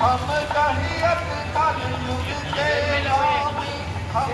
हम कहियत कलयुग के नामी हम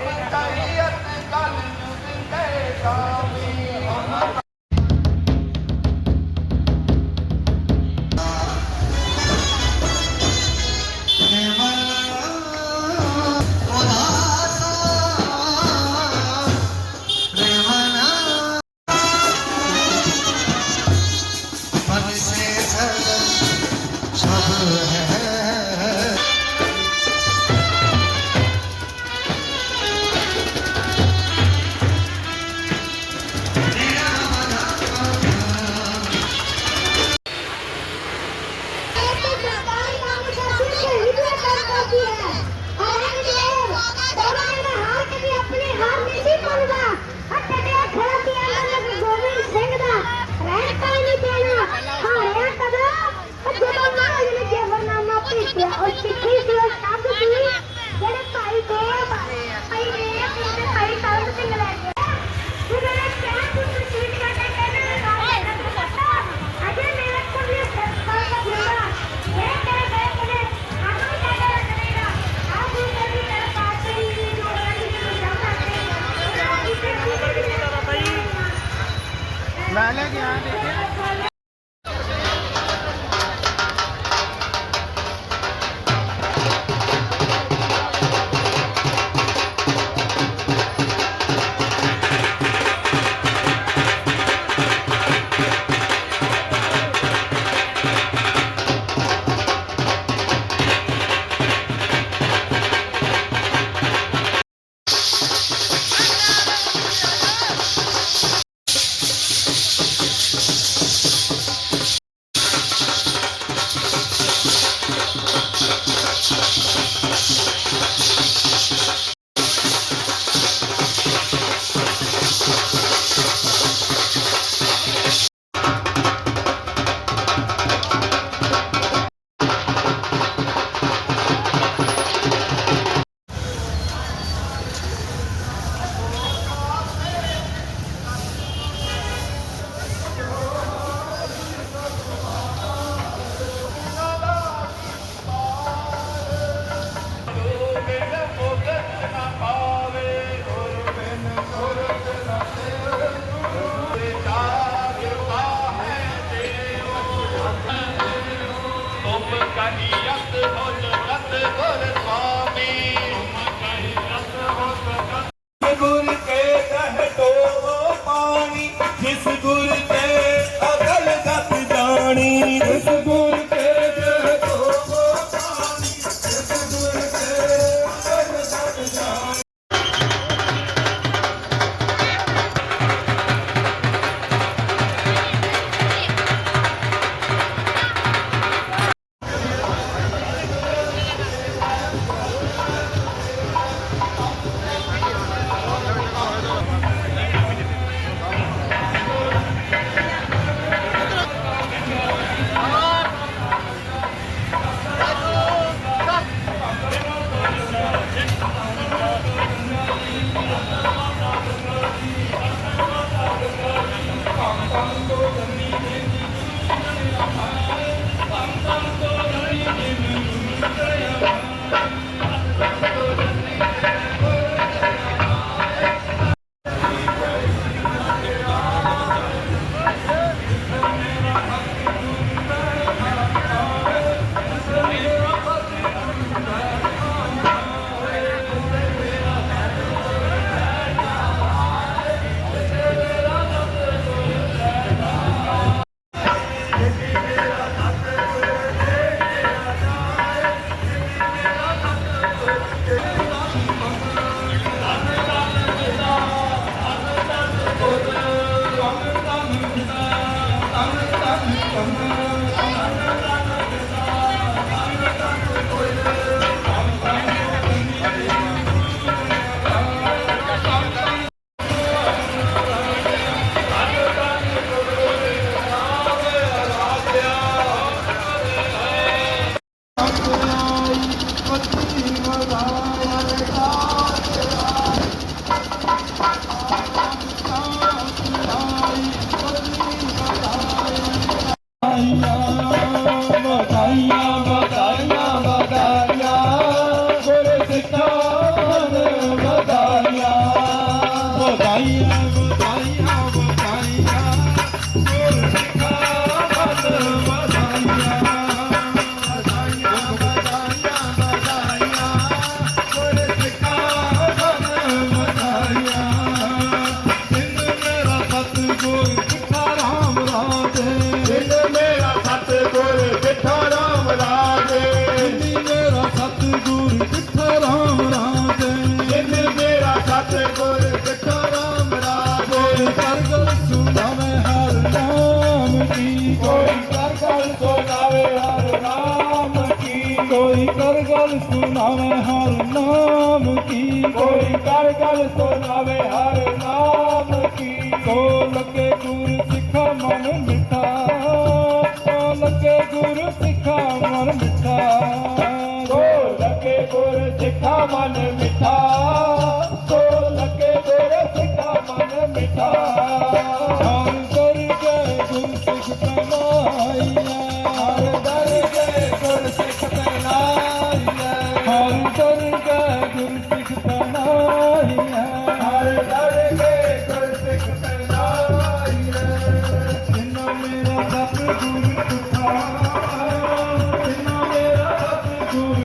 ਮੈਂ ਲੈ ਕੇ ਆਇਆ ਦੇਖਿਆ ਵਧਾਈਆਂ ਵਧਾਈਆਂ ਵਧਾਈਆਂ ਗੁਰਸਿੱਖਾਂ ਵੱਲ ਵਧਾਈਆਂ ਵਧਾਈਆਂ ਵਧਾਈਆਂ ਵਧਾਈਆਂ ਗੁਰਸਿੱਖਾਂ ਵੱਲ ਵਧਾਈਆਂ ਜਿੰਦ ਮੇਰਾ ਸਤਿਗੁਰ ਸਿੱਖਾ ਰਾਮ ਰਾਜੇ। ਜਿੰਦ ਮੇਰਾ ਸਤਿਗੁਰ ਸਿੱਖਾ ਰਾਮ ਰਾਜੇ ਜਿੰਦ ਮੇਰਾ ਸਤਿਗੁਰ ਕੋਈ ਕਰ ਗੱਲ ਸੁਣਾਵੇ, ਹਰ ਨਾਮ ਕੀ? ਕੋਈ ਕਰ ਗੱਲ ਸੁਣਾਵੇ, ਹਰ ਨਾਮ ਕੀ? ਸੋ ਲੱਗੇ ਗੁਰ ਸਿੱਖਾ ਮਨ ਮਿੱਠਾ। ਸੋ ਲੱਗੇ ਗੁਰ ਸਿੱਖਾ ਮਨ ਮਿੱਠਾ। ਸੋ ਲੱਗੇ ਗੁਰ ਸਿੱਖਾ ਮਨ ਮਿੱਠਾ। ਸੋ ਲੱਗੇ ਗੁਰ ਸਿੱਖਾ ਮਨ ਮਿੱਠਾ।